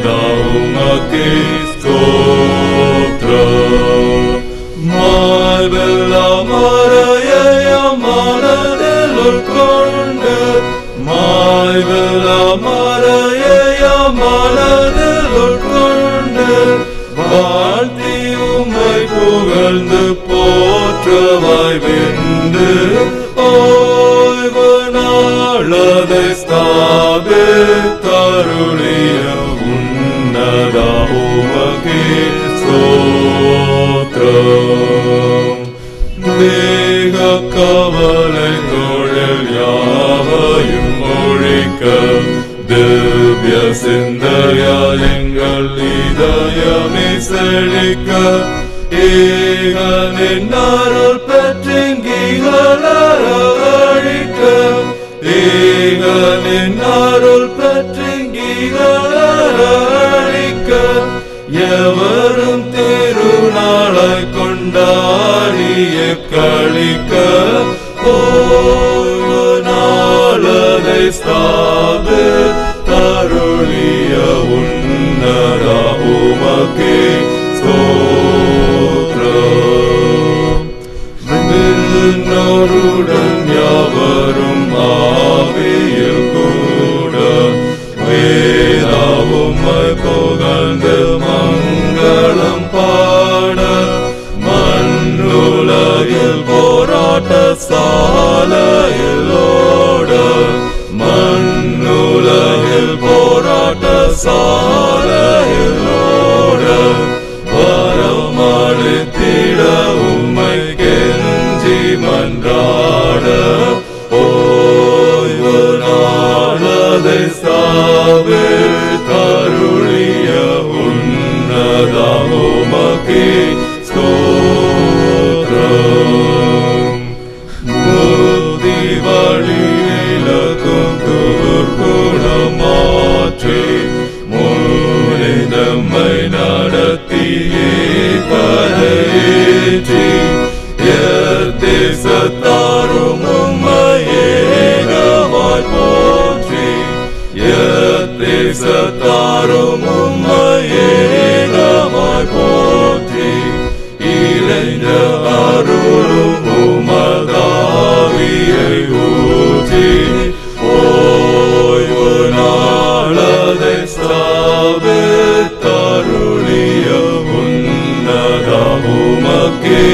உன்னதா உமக்கே ஸ்தோத்திரம் மாய்வெல்லாம் மறைய மனதில் உட்கொண்டு மாய்வெல்லாம் மறைய மனதில் உட்கொண்டு வாழ்த்தி உம்மை புகழ்ந்து போற்றவாய் வென்று ஓய்வு நாளதை ஸ்தாபி உமக்கே ஸ்தோத்திரம் தேக கவலை தொழில் யாவையும் ஒழிக்க திவ்ய சிந்தையால் எங்கள் இதயமே செழிக்க ஏகனின் அருள் எவரும் திருநாளை கொண்டாடிய கழிக்க ஓய்வு நாளதை சாது தருளிய உன்னதா உமக்கே ஸ்தோத்திரம். விண்ணோருடன் யாவரும் ஆ So. நேசத்தாரும் உம்மையே நமாய் போற்றி இளைஞ அருளும் உமதாவியை ஊற்றி ஓய்வு நாளதை ஸ்தாபித்தருளிய உன்னதமுமக்கே